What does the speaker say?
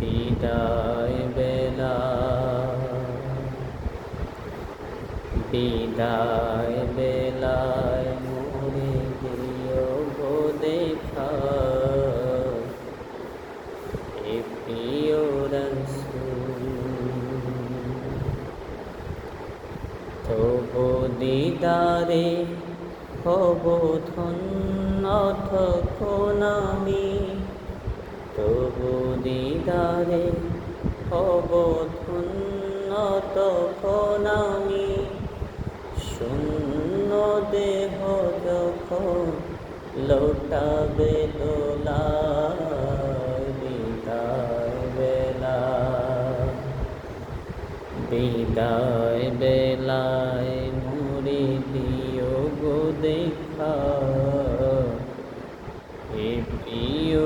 বিদায় বেলা বিদায় বেলায় মোরে দিও দেখা। এ প্রিয় তবু দিদারে হব ধন্য, তখন আমি তবু দিদারে হব তখন আমি শূন্য দেহ যখন লোটাবে দোলা বিদায় বেলায় মুড়ি দিও গো দেখা। এ প্রিয়